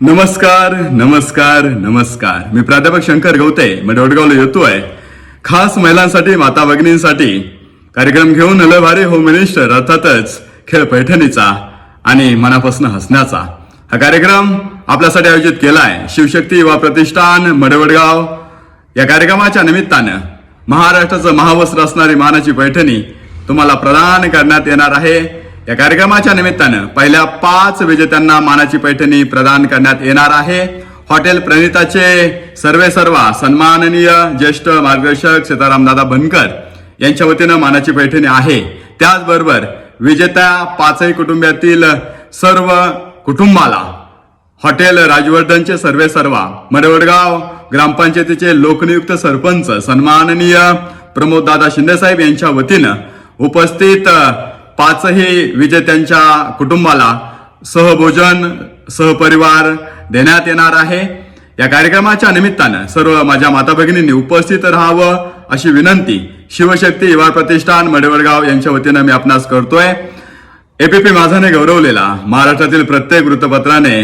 नमस्कार नमस्कार नमस्कार. मी प्राध्यापक शंकर गवते मडवडगावला येतोय. खास महिलांसाठी माता भगिनींसाठी कार्यक्रम घेऊन आलं भारी होम मिनिस्टर अर्थातच खेळ पैठणीचा आणि मनापासून हसण्याचा. हा कार्यक्रम आपल्यासाठी आयोजित केलाय शिवशक्ती युवा प्रतिष्ठान मडवडगाव. या कार्यक्रमाच्या निमित्तानं महाराष्ट्राचं महावस्त्र असणारी मानाची पैठणी तुम्हाला प्रदान करण्यात येणार आहे. या कार्यक्रमाच्या निमित्तानं पहिल्या पाच विजेत्यांना मानाची पैठणी प्रदान करण्यात येणार आहे. हॉटेल प्रणिताचे सर्वे सर्वा सन्माननीय ज्येष्ठ मार्गदर्शक सीतारामदादा बनकर यांच्या वतीनं मानाची पैठणी आहे. त्याचबरोबर विजेत्या पाचही कुटुंबातील सर्व कुटुंबाला हॉटेल राजवर्धनचे सर्वे सर्वा मरवडगाव ग्रामपंचायतीचे लोकनियुक्त सरपंच सन्माननीय प्रमोददादा शिंदेसाहेब यांच्या वतीनं उपस्थित पाचही विजेत्यांच्या कुटुंबाला सहभोजन सहपरिवार देण्यात येणार आहे. या कार्यक्रमाच्या निमित्तानं सर्व माझ्या माता भगिनींनी उपस्थित राहावं अशी विनंती शिवशक्ती युवा प्रतिष्ठान मडेवडगाव यांच्या वतीनं मी आपणास करतोय. एपीपी माझाने गौरवलेला महाराष्ट्रातील प्रत्येक वृत्तपत्राने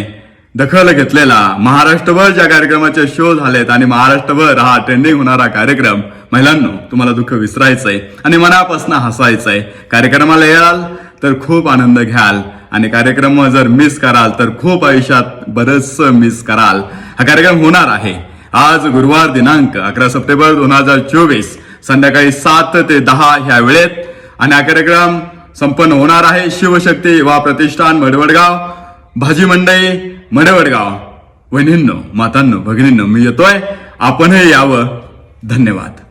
दखल घेतलेला महाराष्ट्रभर ज्या कार्यक्रमाचे शो झालेत आणि महाराष्ट्रभर हा ट्रेंडिंग होणारा कार्यक्रम महिलांनो तुम्हाला दुःख विसरायचं आहे आणि मनापासून हसायचंय. कार्यक्रमाला याल तर खूप आनंद घ्याल आणि कार्यक्रम जर मिस कराल तर खूप आयुष्यात बरंच मिस कराल. हा कार्यक्रम होणार आहे. आज गुरुवार दिनांक अकरा सप्टेंबर दोन हजार चोवीस संध्याकाळी सात ते दहा ह्या वेळेत. आणि हा कार्यक्रम संपन्न होणार आहे. शिवशक्ती वा प्रतिष्ठान मडवडगाव भाजी मंडई मडवडगाव. वहिनींनो मातांनो भगिनींनो मी येतोय. आपणही यावं. धन्यवाद.